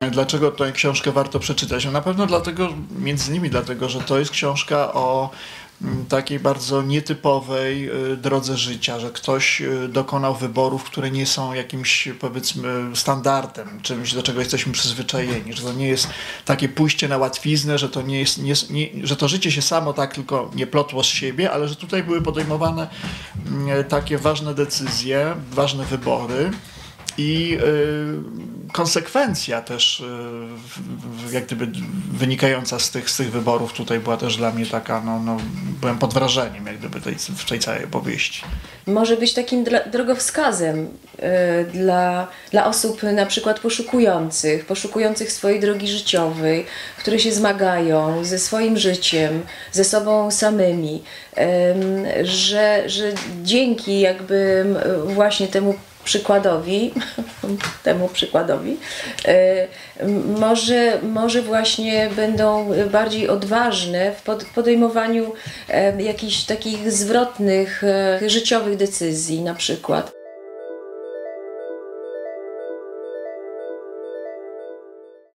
Dlaczego tę książkę warto przeczytać? No na pewno dlatego, między innymi dlatego, że to jest książka o mm, takiej bardzo nietypowej y, drodze życia, że ktoś y, dokonał wyborów, które nie są jakimś powiedzmy standardem, czymś do czego jesteśmy przyzwyczajeni, że to nie jest takie pójście na łatwiznę, że to nie jest, nie, nie, że to życie się samo tak tylko nie plotło z siebie, ale że tutaj były podejmowane mm, takie ważne decyzje, ważne wybory i y, konsekwencja też y, jak gdyby wynikająca z tych, z tych wyborów tutaj była też dla mnie taka, no, no byłem pod wrażeniem jak gdyby tej, w tej całej opowieści. może być takim dla, drogowskazem y, dla, dla osób na przykład poszukujących, poszukujących swojej drogi życiowej, które się zmagają ze swoim życiem, ze sobą samymi, Ym, że, że dzięki jakby właśnie temu przykładowi, temu przykładowi, y, może, może właśnie będą bardziej odważne w pod- podejmowaniu em, jakichś takich zwrotnych, e, życiowych decyzji na przykład.